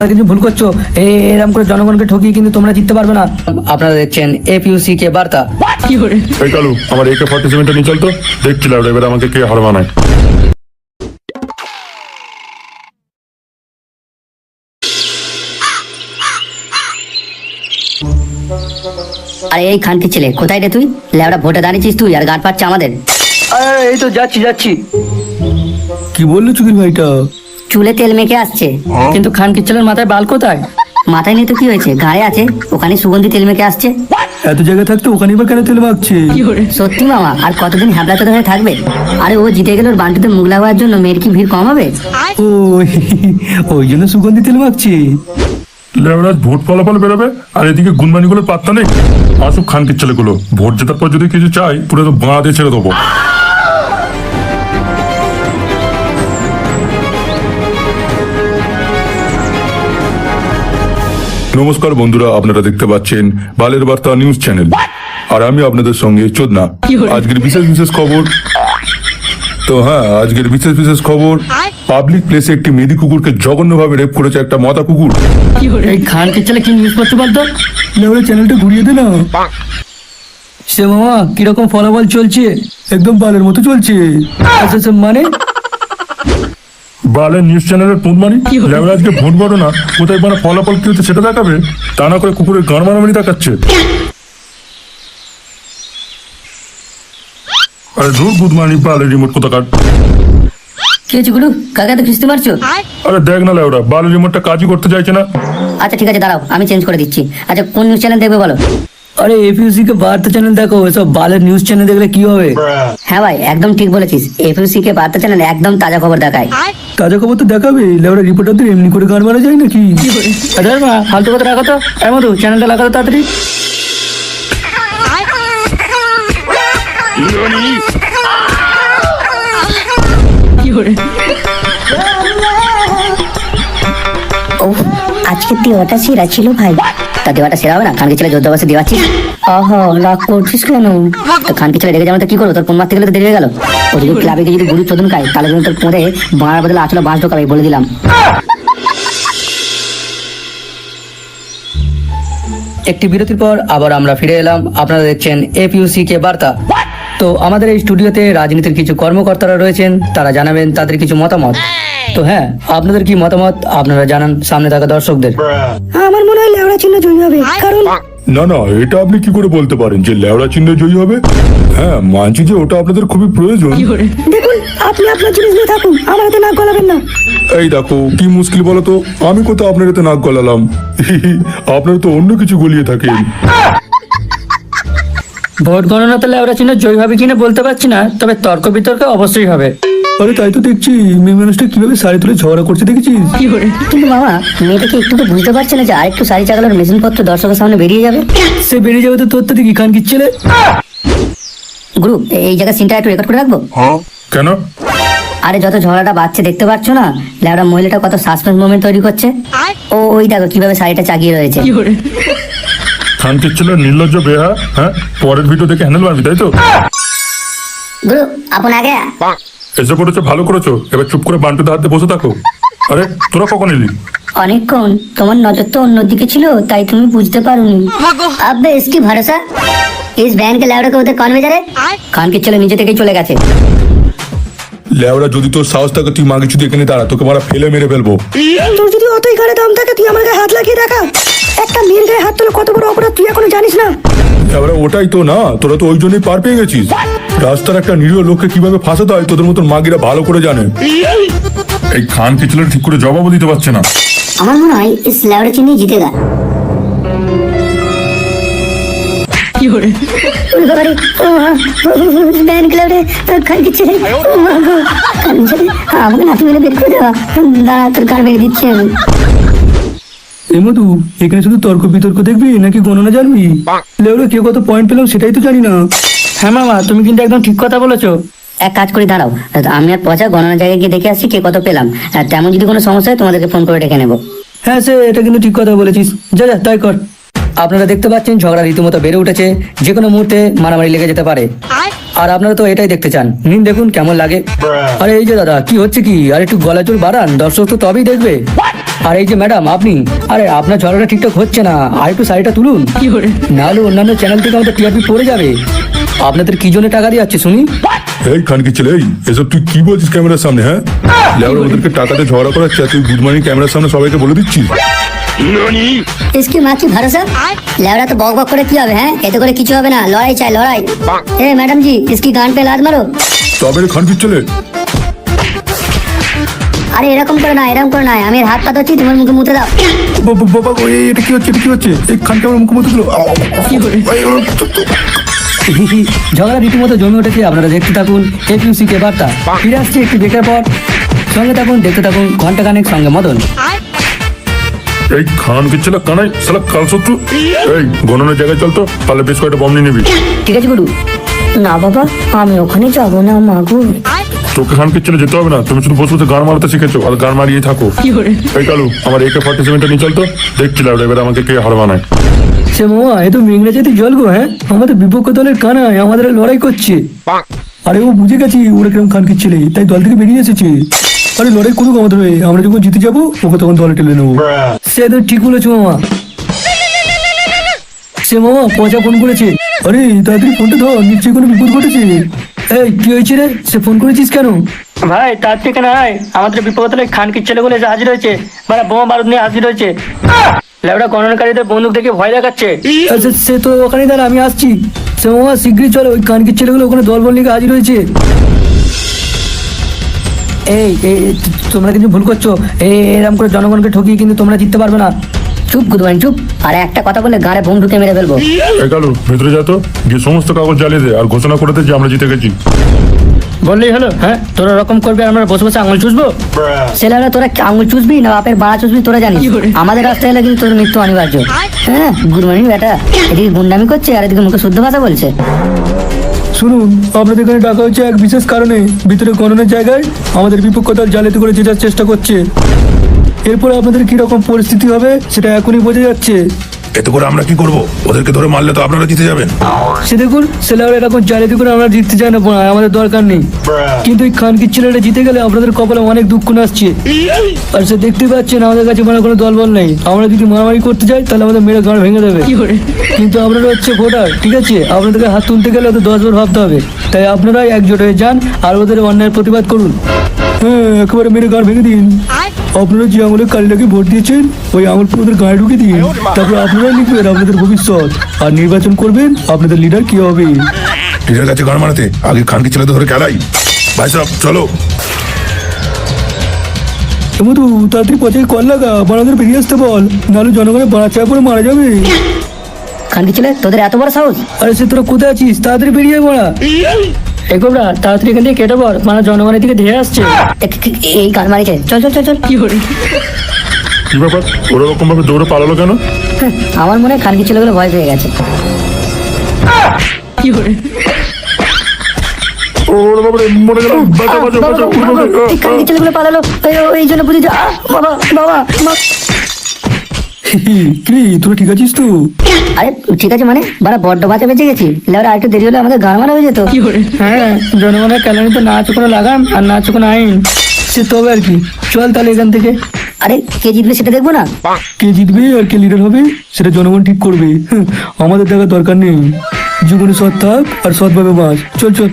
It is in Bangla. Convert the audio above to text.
তোমরা কিন্তু ভুল করছ? এরকম করে জনগণকে ঠকিয়ে কিন্তু তোমরা জিততে পারবে না। আপনারা দেখছেন এপিউসি কে বার্তা এই কালু আমার একে ফর্টি সেভেনটা নিয়ে চল দেখছিলাম এবার আমাকে কে হার মানায়। আরে এই খানকি ছেলে কোথায় রে তুই? ল্যাবড়া ভোটে দাঁড়িয়েছিস তুই আর গাঁট পাচ্ছে আমাদের। এই তো যাচ্ছি যাচ্ছি। কি বলল চুকির ভাইটা? চুলে তেল মেখে আসছে। কিন্তু খান কিচ্ছেলের মাথায় বাল কোথায়? মাথায় নিয়ে তো কি হয়েছে? গায়ে আছে ওখানে সুগন্ধি তেল মেখে আসছে। এত জায়গায় থাকতে ওখানে এবার কেন তেল মাখছে? সত্যি মামা আর কতদিন হ্যাবলা চোদা হয়ে থাকবে? আরে ও জিতে গেল ওর বান্টুতে মুখ লাগাবার জন্য মেয়ের কি ভিড় কম হবে? ও ওই জন্য সুগন্ধি তেল মাখছে। লেবরাজ ভোট ফলাফল বেরোবে? আর এদিকে গুনমানিগুলোর পাত্তা নেই? আসুক খানকির ছেলেগুলো ভোট জেতার পর যদি কিছু চাই পুরো তো বাঁ দিয়ে ছেড়ে দেবো। নমস্কার বন্ধুরা আপনারা দেখতে পাচ্ছেন বালের বার্তা নিউজ চ্যানেল। আর আমি আপনাদের সঙ্গে চোদনা। আজকের বিশেষ বিশেষ খবর। তো হ্যাঁ আজকের বিশেষ বিশেষ খবর পাবলিক প্লেসে একটি মেদি কুকুরকে জঘন্যভাবে রেপ করেছে একটা মাতা কুকুর। এই খান কিচ্ছেলে কি নিউজ করতে পারতো লেবরে চ্যানেলটা ঘুরিয়ে দে না। সে মামা কীরকম ফলাফল চলছে? একদম বালের মতো চলছে। আচ্ছা আচ্ছা, মানে? বালের নিউজ চ্যানেলের পুনমানি লেবরাজকে ভোট বড় না কোথায় মানে ফলাফল কি হচ্ছে সেটা দেখাবে? তা না করে কুকুরের গান মারামারি দেখাচ্ছে। আরে ধূর রিমোট কোথাকার? কি হয়েছে গুরু কাকা তো পারছ? আরে দেখ না লেবরা বালের রিমোটটা কাজই করতে চাইছে না। আচ্ছা ঠিক আছে দাঁড়াও আমি চেঞ্জ করে দিচ্ছি। আচ্ছা কোন নিউজ চ্যানেল দেখবে বলো? আরে এপিউসি কে বার্তা চ্যানেল দেখো এসব বালের নিউজ চ্যানেল দেখলে কি হবে? হ্যাঁ ভাই একদম ঠিক বলেছিস। এফএসসি কে বার্তা চ্যানেল একদম তাজা খবর দেখায়। তাজা খবর তো দেখাবে লেবরা রিপোর্টারদের এমনি করে গান মারা যায় নাকি? আরে মা ফালতু কথা রাখো তো। এমন তো চ্যানেলটা লাগাতো তাড়াতাড়ি। ও আজকে দেওয়াটা সেরা ছিল ভাই। তা দেওয়াটা সেরা হবে না? খানকে ছেলে যোদ্ধা বাসে দেওয়াচ্ছিস? অহ রাগ করছিস কেন? তো খানকে ছেলে রেগে যাবে তো কি করব? তোর ফোন মারতে গেলে তো দেরি হয়ে গেল। ও যদি ক্লাবে গিয়ে যদি গুরু চোদন খায় তাহলে কিন্তু তোর পরে বাঁড়ার বদলে আসলে বাঁশ ঢোকাবে বলে দিলাম। একটি বিরতির পর আবার আমরা ফিরে এলাম। আপনারা দেখছেন এপিউসি কে বার্তা। তো আমাদের এই স্টুডিওতে রাজনীতির কিছু কর্মকর্তারা রয়েছেন তারা জানাবেন তাদের কিছু মতামত। তো হ্যাঁ আপনাদের কি মতামত? আপনারা জানান সামনে থাকা দর্শকদের। আমার মনে হয় লেওড়া চিহ্ন জয়ী হবে কারণ না না এটা আপনি কি করে বলতে পারেন যে লেবরা চিহ্ন জয়ী হবে? হ্যাঁ মানছি যে ওটা আপনাদের খুবই প্রয়োজন। দেখুন আপনি আপনার জিনিস নিয়ে থাকুন আমার হাতে নাক গলাবেন না। এই দেখো কি মুশকিল বলো তো? আমি কোথাও আপনার এতে নাক গলালাম। আপনারা তো অন্য কিছু গলিয়ে থাকেন ভোট গণনাতে লেবরা চিহ্ন জয়ী হবে কিনা বলতে পারছি না তবে তর্ক বিতর্ক অবশ্যই হবে। আরে তাই তো দেখছি মেয়ে মানুষটা কীভাবে শাড়ি তুলে ঝগড়া করছে দেখেছিস? কিন্তু বাবা মেয়েটা কি একটু তো বুঝতে পারছে না যে আরেকটু শাড়ি চাকানোর মেশিন পত্র দর্শকের সামনে বেরিয়ে যাবে। সে বেরিয়ে যাবে তো তোর তো দেখি খান কিচ্ছেলে গুরু এই জায়গায় সিনটা একটু রেকর্ড করে রাখব? কেন? আরে যত ঝগড়াটা বাচ্চা দেখতে পাচ্ছ না? ল্যাবড়া মহিলাটা কত সাসপেন্স মোমেন্ট তৈরি করছে। ও ওই দেখো কীভাবে শাড়িটা চাগিয়ে রয়েছে। খানকে ছিল নির্লজ্জ বেহা হ্যাঁ? পরের ভিডিও দেখে হ্যান্ডেল মারবি তাই তো? গুরু আপন আগে? এসে করেছ ভালো করেছ। এবার চুপ করে বান্টুদের হাতে বসে থাকো। আরে তোরা কখন এলি? অনেকক্ষণ। তোমার নজর তো অন্যদিকে ছিল তাই তুমি বুঝতে পারোনি। আব্বে ইসকি ভরসা इस बहन के लाउड को उधर कौन भेजा रे खान के चलो नीचे तक ही লেওরা যদি তোর সাহস থাকে তুই মাগে যদি এখানে দাঁড়া তোকে মারা ফেলে মেরে ফেলব। তোর যদি অতই ঘাড়ে দাম থাকে তুই আমার গায়ে হাত লাগিয়ে দেখা একটা মেয়ের গায়ে হাত তোলা কত বড় অপরাধ তুই এখনও জানিস না? এবারে ওটাই তো না তোরা তো ওই জন্যই পার পেয়ে গেছিস। রাস্তার একটা নিরীহ লোককে কীভাবে ফাঁসাতে হয় তোদের মতন মাগিরা ভালো করে জানে। এই খান কিচলের ঠিক করে জবাবও দিতে পারছে না। আমার মনে হয় ইস ল্যাবড়া চিনি জিতেগা ওরে বাবারে, ক্লাবে আমাকে নাতি বের করে দেওয়া দাঁড়া তোর দিচ্ছি আমি। এ মধু এখানে শুধু তর্ক বিতর্ক দেখবি নাকি গণনা জানবি? কে কত পয়েন্ট পেলাম সেটাই তো জানি না। হ্যাঁ মামা তুমি কিন্তু একদম ঠিক কথা বলেছ। এক কাজ করে দাঁড়াও। আমি আর পচা গণনা জায়গায় গিয়ে দেখে আসছি কে কত পেলাম। আর তেমন যদি কোনো সমস্যা হয় তোমাদেরকে ফোন করে ডেকে নেব। হ্যাঁ সে এটা কিন্তু ঠিক কথা বলেছিস। যা যা তাই কর। আপনারা দেখতে পাচ্ছেন ঝগড়া রীতিমতো বেড়ে উঠেছে। যে কোনো মুহূর্তে মারামারি লেগে যেতে পারে। আর আপনারা তো এটাই দেখতে চান। নিন দেখুন কেমন লাগে। আরে এই যে দাদা কি হচ্ছে কি? আর একটু গলা চুল বাড়ান দর্শক তো তবেই দেখবে। আর এই যে ম্যাডাম আপনি? আরে আপনার ঝগড়াটা ঠিকঠাক হচ্ছে না। আর একটু শাড়িটা তুলুন। নাহলে অন্যান্য চ্যানেল থেকে আমাদের টিআরপি পড়ে যাবে। আপনাদের কি জন্য টাকা দিয়ে যাচ্ছে শুনি? এই খানকি ছেলে এসব তুই কি বলছিস ক্যামেরার সামনে হ্যাঁ? ওদেরকে টাকাতে ঝগড়া করাচ্ছে তুই গুড মর্নিং ক্যামেরার সামনে সবাইকে বলে দিচ্ছিস? ইসকি মা কি ভরসা তো বক বক করে কি হবে হ্যাঁ এতে করে কিছু হবে না লড়াই চাই লড়াই এ ম্যাডাম জি ইসকি গান পে লাদ মারো তবে চলে আরে এরকম করে না এরকম করে না আমি হাত পা তোমার মুখে মুতে দাও বাবা এটা কি হচ্ছে এটা কি হচ্ছে এই খানটা আমার মুখে মুতে ঝগড়া রীতিমতো জমে উঠেছে আপনারা দেখতে থাকুন এপিউসি কে বার্তা ফিরে আসছে একটু দেখার পর সঙ্গে থাকুন দেখতে থাকুন ঘণ্টা খানেক সঙ্গে মদন এই খানকির ছেলে কানাই সালা কাল শত্রু। এই গণনের জায়গায় চল তো তাহলে বেশ কয়েকটা বম নিয়ে নিবি। ঠিক আছে গুরু না বাবা আমি ওখানে যাব না মাগু তোকে ছেলে যেতে হবে না। তুমি শুধু বসে বসে গান মারাতে শিখেছো আর গান মারিয়ে থাকো। এই কালু আমার একে ফর্টি সেভেনটা নিয়ে চল তো। দেখছিলাম এবার আমাকে কে হার বানায় সে মামা এ তো ইংরেজিতে জল গো হ্যাঁ? আমাদের বিপক্ষ দলের কানায় আমাদের লড়াই করছে। আরে ও বুঝে গেছি ওরা কীরকম খান ছেলে তাই দল থেকে বেরিয়ে এসেছে। আরে লড়াই করুক আমাদের হয়ে আমরা যখন জিতে যাব ওকে তখন দলে টেলে নেব। সে তো ঠিক বলেছ মামা। সে মামা পচা ফোন করেছে। আরে তাড়াতাড়ি ফোনটা ধর নিশ্চয়ই কোনো বিপদ ঘটেছে। এই কি হয়েছে রে? সে ফোন করেছিস কেন? ভাই তার থেকে না আমাদের বিপদে খানকির ছেলেগুলো এসে হাজির হয়েছে মানে বোমা বারুদ নিয়ে হাজির হয়েছে। ল্যাবড়া গণনাকারীদের বন্দুক দেখে ভয় দেখাচ্ছে। আচ্ছা সে তো ওখানে দাঁড়া আমি আসছি। সে মামা শীঘ্রই চলো ওই কানকির ছেলেগুলো ওখানে দল বল নিয়ে হাজির হয়েছে। এই এই, তোমরা কিন্তু ভুল করছ। এই এরকম করে জনগণকে ঠকিয়ে কিন্তু তোমরা জিততে পারবে না। চুপ গুদমান চুপ। আরে একটা কথা বলে গাড়ে বোম ঢুকে মেরে ফেলব। এই কালু ভেতরে যা তো। গিয়ে সমস্ত কাগজ জ্বালিয়ে দে আর ঘোষণা করে দে যে আমরা জিতে গেছি। বললেই হলো হ্যাঁ? তোরা রকম করবে আর আমরা বসে বসে আঙুল চুষবো? ছেলেরা তোরা আঙুল চুষবি না বাপের বাড়া চুষবি তোরা জানিস? আমাদের রাস্তায় এলে কিন্তু তোর মৃত্যু অনিবার্য। হ্যাঁ গুড মর্নিং বেটা এদিকে গুন্ডামি করছে আর এদিকে মুখে শুদ্ধ ভাষা বলছে। শুনুন, আপনাদের এখানে ডাকা হয়েছে এক বিশেষ কারণে। ভিতরে গণনের জায়গায় আমাদের বিপক্ষ দল জালিয়াতি করে জেতার চেষ্টা করছে। এরপরে আপনাদের কি রকম পরিস্থিতি হবে, সেটা এখনই বোঝা যাচ্ছে। এতে করে আমরা কি করব? ওদেরকে ধরে মারলে তো আপনারা জিতে যাবেন। সে দেখুন ছেলেরা এরকম জালিয়াতি করে আমরা জিততে চাই না বোনা, আমাদের দরকার নেই। কিন্তু এই খানকির ছেলেটা জিতে গেলে আপনাদের কপালে অনেক দুঃখ আসছে আর সে দেখতে পাচ্ছেন আমাদের কাছে মানে কোনো দলবল নেই। আমরা যদি মারামারি করতে যাই তাহলে আমাদের মেরে গান ভেঙে দেবে। কিন্তু আপনারা হচ্ছে ভোটার ঠিক আছে? আপনাদেরকে হাত তুলতে গেলে ওদের দশ বার ভাবতে হবে। তাই আপনারাই একজোট হয়ে যান আর ওদের অন্যায়ের প্রতিবাদ করুন। হ্যাঁ একেবারে মেরে গান ভেঙে দিন। আপনারা যে আঙুলে কালীটাকে ভোট দিয়েছেন ওই আঙুল পুরো ওদের গায়ে ঢুকে দিন তারপর আপনারাই লিখবেন আপনাদের ভবিষ্যৎ। আর নির্বাচন করবেন আপনাদের লিডার কি হবে? টিচার কাছে গান মারাতে আগে খানকি ছেলে ধরে খেলাই। ভাই সাহেব চলো। মধু তাড়াতাড়ি পচে কল লাগা বানাদের বেরিয়ে আসতে বল নাহলে জনগণের বাড়া চায় পরে মারা যাবে। খানকি ছেলে তোদের এত বড় সাহস? আরে সে তোরা কোথায় আছিস? তাড়াতাড়ি বেরিয়ে মারা এগোবরা তাড়াতাড়ি এখান থেকে কেটে পর মানে জনগণের দিকে ধেয়ে আসছে। এই গান মারিছে চল চল চল চল। কি ব্যাপার? ওরকম ভাবে দৌড়ে পালালো কেন? হ্যাঁ, আমার মনে হয় খানকি ছেলেগুলো ভয় পেয়ে গেছে। ওরে বাবারে মরে গেল। বাঁচা বাঁচা বাঁচা উঠে বসে। এই খানকি ছেলেগুলো পালালো। এই- এই জন্য আহ, বাবা বাবা। মা- কি? তোরা ঠিক আছিস তো? আরে ঠিক আছে মানে? বাড়া বড্ড বাঁচা বেঁচে গেছি। লেবার আরেকটু দেরি হলে আমাদের গান মারা হয়ে যেত। হ্যাঁ জনগণের ক্যালেন্ডারে না আছে কোনো লাগাম আর না আছে কোনো আইন। সে তবে আর কি। চল তাহলে এখান থেকে। আরে কে জিতবে সেটা দেখব না? কে জিতবে আর কে লিডার হবে সেটা জনগণ ঠিক করবে। আমাদের দেখার দরকার নেই। জীবনে সৎ থাক আর সৎভাবে বাঁচ। চল চল।